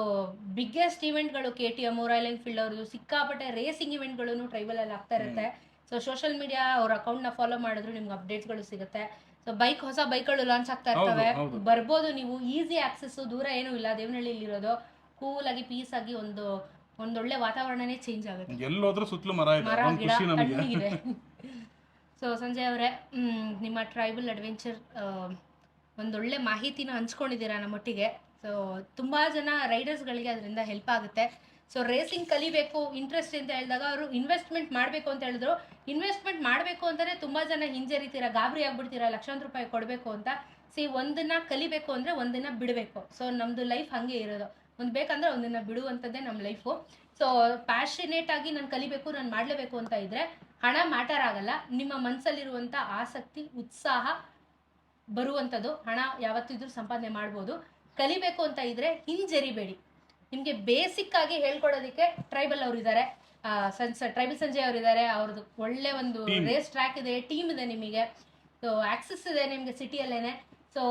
biggest ಇವೆಂಟ್ಗಳು K T M Royal Enfield ಅವ್ರದ್ದು ಸಿಕ್ಕಾಪಟ್ಟೆ ರೇಸಿಂಗ್ ಇವೆಂಟ್ಗಳು ಟ್ರೈಬಲ್ ಅಲ್ಲಿ ಆಗ್ತಾ ಇರುತ್ತೆ. ಸೊ ಸೋಷಿಯಲ್ ಮೀಡಿಯಾ ಅವ್ರ ಅಕೌಂಟ್ನ ಫಾಲೋ ಮಾಡಿದ್ರು ನಿಮ್ಗೆ ಅಪ್ಡೇಟ್ಸ್ಗಳು ಸಿಗುತ್ತೆ. ಸೊ ಬೈಕ್ ಹೊಸ ಬೈಕ್ಗಳು ಲಾಂಚ್ ಆಗ್ತಾ ಇರ್ತವೆ. ಬರ್ಬೋದು ನೀವು ಈಸಿ ಆಕ್ಸೆಸ್ ದೂರ ಏನೂ ಇಲ್ಲ ದೇವನಹಳ್ಳಿ ಇರೋದು. ಕೂಲ್ ಆಗಿ ಪೀಸ್ ಆಗಿ ಒಂದು ಒಂದೊಳ್ಳೆ ವಾತಾವರಣನೇ ಚೇಂಜ್ ಆಗುತ್ತೆ. ಎಲ್ಲೋದ್ರೂ ಸುತ್ತಲೂ ಮರ ಗಿಡ ತಣ್ಣಗಿದೆ ಸೊ ಸಂಜಯ್ ಅವರೇ ನಿಮ್ಮ ಟ್ರೈಬಲ್ ಅಡ್ವೆಂಚರ್ ಒಂದೊಳ್ಳೆ ಮಾಹಿತಿನ ಹಂಚ್ಕೊಂಡಿದ್ದೀರಾ ನಮ್ಮೊಟ್ಟಿಗೆ. ಸೊ ತುಂಬಾ ಜನ ರೈಡರ್ಸ್ಗಳಿಗೆ ಅದರಿಂದ ಹೆಲ್ಪ್ ಆಗುತ್ತೆ. ಸೊ ರೇಸಿಂಗ್ ಕಲಿಬೇಕು ಇಂಟ್ರೆಸ್ಟ್ ಅಂತ ಹೇಳಿದಾಗ ಅವರು ಇನ್ವೆಸ್ಟ್ಮೆಂಟ್ ಮಾಡಬೇಕು ಅಂತ ಹೇಳಿದ್ರು. ಇನ್ವೆಸ್ಟ್ಮೆಂಟ್ ಮಾಡಬೇಕು ಅಂತಲೇ ತುಂಬ ಜನ ಹಿಂಜರಿತೀರಾ, ಗಾಬರಿ ಆಗ್ಬಿಡ್ತೀರಾ, ಲಕ್ಷಾಂತರ ರೂಪಾಯಿ ಕೊಡಬೇಕು ಅಂತ. ಸಿ ಒಂದನ್ನ ಕಲಿಬೇಕು ಅಂದರೆ ಒಂದನ್ನ ಬಿಡಬೇಕು. ಸೊ ನಮ್ಮದು ಲೈಫ್ ಹಾಗೆ ಇರೋದು. ಒಂದು ಬೇಕಂದ್ರೆ ಒಂದನ್ನ ಬಿಡುವಂಥದ್ದೇ ನಮ್ಮ ಲೈಫು ಸೊ ಪ್ಯಾಷನೇಟ್ ಆಗಿ ನಾನು ಕಲಿಬೇಕು, ನಾನು ಮಾಡಲೇಬೇಕು ಅಂತ ಇದ್ರೆ ಹಣ ಮ್ಯಾಟರ್ ಆಗಲ್ಲ. ನಿಮ್ಮ ಮನಸ್ಸಲ್ಲಿರುವಂಥ ಆಸಕ್ತಿ, ಉತ್ಸಾಹ ಬರುವಂಥದ್ದು ಹಣ ಯಾವತ್ತಿದ್ರೂ ಸಂಪಾದನೆ ಮಾಡ್ಬೋದು. ಕಲಿಬೇಕು ಅಂತ ಇದ್ರೆ ಹಿಂಜರಿಬೇಡಿ. ನಿಮಗೆ ಬೇಸಿಕ್ ಆಗಿ ಹೇಳ್ಕೊಡೋದಕ್ಕೆ ಟ್ರೈಬಲ್ ಅವರು ಇದ್ದಾರೆ ಟ್ರೈಬಲ್ ಸಂಜಯ್ ಅವರು ಇದ್ದಾರೆ ಅವ್ರದ್ದು ಒಳ್ಳೆ ಒಂದು ರೇಸ್ ಟ್ರ್ಯಾಕ್ ಇದೆ ಟೀಮ್ ಇದೆ ನಿಮಗೆ. ಸೊ ಆಕ್ಸೆಸ್ ಇದೆ ನಿಮಗೆ ಸಿಟಿಯಲ್ಲೇನೆ ಸೊ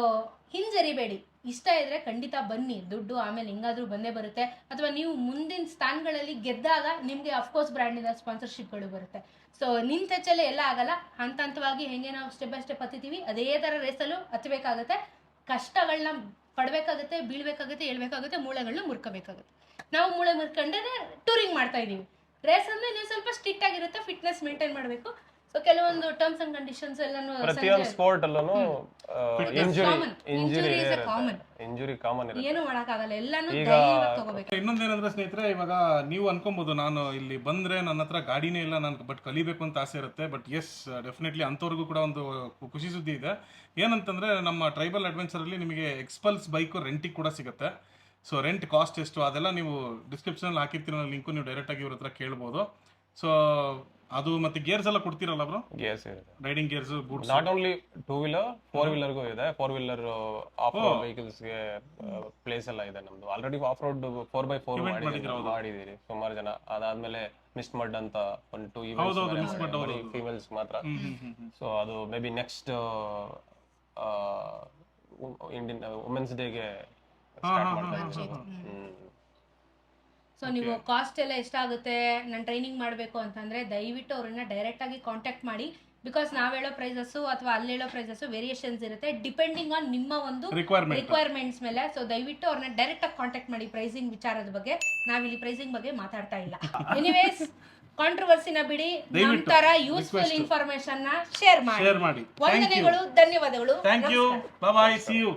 ಹಿಂಜರಿಬೇಡಿ. ಇಷ್ಟ ಇದ್ರೆ ಖಂಡಿತ ಬನ್ನಿ. ದುಡ್ಡು ಆಮೇಲೆ ಹಿಂಗಾದ್ರೂ ಬಂದೇ ಬರುತ್ತೆ. ಅಥವಾ ನೀವು ಮುಂದಿನ ಸ್ಥಾನಗಳಲ್ಲಿ ಗೆದ್ದಾಗ ನಿಮಗೆ ಅಫ್ಕೋರ್ಸ್ ಬ್ರ್ಯಾಂಡಿನ ಸ್ಪಾನ್ಸರ್ಶಿಪ್ಗಳು ಬರುತ್ತೆ. ಸೊ ನಿಂತ ಹೆಚ್ಚಲ್ಲೇ ಎಲ್ಲ ಆಗಲ್ಲ. ಹಂತ ಹಂತವಾಗಿ ಹೆಂಗೆ ನಾವು ಸ್ಟೆಪ್ ಬೈ ಸ್ಟೆಪ್ ಹತ್ತಿತೀವಿ ಅದೇ ಥರ ರೇಸಲ್ಲೂ ಹತ್ತಬೇಕಾಗುತ್ತೆ ಕಷ್ಟಗಳನ್ನ ಪಡಬೇಕಾಗುತ್ತೆ, ಬೀಳ್ಬೇಕಾಗತ್ತೆ, ಹೇಳ್ಬೇಕಾಗುತ್ತೆ ಮೂಳೆಗಳನ್ನ ಮುರ್ಕೋಬೇಕಾಗುತ್ತೆ. ನಾವು ಮೂಳೆ ಮುರ್ಕೊಂಡ್ರೆ ಟೂರಿಂಗ್ ಮಾಡ್ತಾ ಇದೀವಿ. ರೇಸ್ ಅಂದ್ರೆ ನೀವು ಸ್ವಲ್ಪ ಸ್ಟ್ರಿಕ್ಟ್ ಆಗಿರುತ್ತೆ ಫಿಟ್ನೆಸ್ ಮೇಂಟೈನ್ ಮಾಡಬೇಕು. ಕೆಲವೊಂದು ಟರ್ಮ್ಸ್ ಅಂಡ್ ಕಂಡೀಷನ್ಸ್ ಎಲ್ಲಾನು ಪ್ರತಿಯೊಂದು ಸ್ಪೋರ್ಟ್ ಅಲ್ಲೂ ಇಂಜುರಿ. ಇಂಜುರಿ ಇಂಜುರಿ ಕಾಮನ್ ಇರುತ್ತೆ. ಏನು ಮಾಡಕಾಗಲ್ಲ ಎಲ್ಲಾನು ಈಗ- ಧೈರ್ಯವಾಗಿ ತಗೋಬೇಕು. ಇನ್ನೊಂದೇನಂದ್ರೆ ಸ್ನೇಹಿತರೆ ಇವಾಗ ನೀವು ಅನ್ಕೊಬಹುದು ನಾನು ಇಲ್ಲಿ ಬಂದ್ರೆ ನನ್ನ ಹತ್ರ ಗಾಡಿನೇ ಇಲ್ಲ ನಾನು ಬಟ್ ಕಲಿಬೇಕು ಅಂತ ಆಸೆ ಇರುತ್ತೆ ಬಟ್ ಎಸ್ ಡೆಫಿನೆಟ್ಲಿ ಅಂಥವ್ರಿಗೂ ಕೂಡ ಒಂದು ಖುಷಿ ಸುದ್ದಿ ಇದೆ. ಏನಂತಂದ್ರೆ ನಮ್ಮ ಟ್ರೈಬಲ್ ಅಡ್ವೆಂಚರ್ ಅಲ್ಲಿ ನಿಮಗೆ ಎಕ್ಸ್ಪಲ್ಸ್ ಬೈಕ್ ರೆಂಟಿಗೆ ಕೂಡ ಸಿಗುತ್ತೆ. ಸೊ ರೆಂಟ್ ಕಾಸ್ಟ್ ಎಷ್ಟು ಅದೆಲ್ಲ ನೀವು ಡಿಸ್ಕ್ರಿಪ್ಷನ್ ಅಲ್ಲಿ ಹಾಕಿರ್ತೀನಿ ಲಿಂಕು ನೀವು ಡೈರೆಕ್ಟ್ ಆಗಿ ಇವ್ರ ಹತ್ರ ಕೇಳ್ಬೋದು. ಸೊ ಅದು ಮತ್ತೆ ಗೇರ್ಸ್ ಎಲ್ಲ ಕೊಡ್ತೀರಲ್ಲ bro gears riding gears boots not only two wheeler four ವೀಲರ್ಗೂ ಇದೆ. ಫೋರ್ ವೀಲರ್ ಆಫ್ ರೋಡ್ ವೆಹಿಕಲ್ಸ್ಗೆ ಪ್ಲೇಸ್ ಎಲ್ಲ ಇದೆ ನಮ್ದು. Already off road four by four ಮಾಡಿದೀರಿ ಸುಮಾರು ಜನ. ಅದಾದ್ಮೇಲೆ ಮಿಸ್ ಮಡ್ ಅಂತ ಒಂದು ಟೂ ಇವೆಂಟ್ಸ್. ಫೀಮೇಲ್ಸ್ ಮಾತ್ರ. ಸೊ ಅದು maybe next Indian women's ಡೇಗೆ ಸ್ಟಾರ್ಟ್ ಹ್ಮ್. ಸೊ ನೀವು ಕಾಸ್ಟ್ ಎಲ್ಲ ಎಷ್ಟಾಗುತ್ತೆ ನಾನು ಟ್ರೈನಿಂಗ್ ಮಾಡಬೇಕು ಅಂತಂದ್ರೆ ದಯವಿಟ್ಟು ಅವ್ರನ್ನ ಡೈರೆಕ್ಟ್ ಆಗಿ ಕಾಂಟ್ಯಾಕ್ಟ್ ಮಾಡಿ. ಬಿಕಾಸ್ ನಾವು ಹೇಳೋ ಪ್ರೈಸಸ್ಸು ಅಥವಾ ಅಲ್ಲಿ ಹೇಳೋ ಪ್ರೈಸಸ್ಸು ವೇರಿಯೇಷನ್ಸ್ ಇರುತ್ತೆ ಡಿಪೆಂಡಿಂಗ್ ಆನ್ ನಿಮ್ಮ ಒಂದು ರಿಕ್ವೈರ್ಮೆಂಟ್ ರಿಕ್ವೈರ್ಮೆಂಟ್ಸ್ ಮೇಲೆ. ಸೊ ದಯವಿಟ್ಟು ಅವ್ರನ್ನ ಡೈರೆಕ್ಟ್ ಆಗಿ ಕಾಂಟ್ಯಾಕ್ಟ್ ಮಾಡಿ ಪ್ರೈಸಿಂಗ್ ವಿಚಾರದ ಬಗ್ಗೆ. ನಾವಿಲ್ಲಿ ಪ್ರೈಸಿಂಗ್ ಬಗ್ಗೆ ಮಾತಾಡ್ತಾ ಇಲ್ಲ. ಎನಿವೇಸ್ ಕಾಂಟ್ರವರ್ಸಿನ ಬಿಡಿ. ದಯವಿಟ್ಟು ತರ ಯೂಸ್ಫುಲ್. ಇನ್ಫಾರ್ಮೇಶನ್ನ ಶೇರ್ ಮಾಡಿ. ವಂದನೆಗಳು ಧನ್ಯವಾದಗಳು. Thank you. Bye see you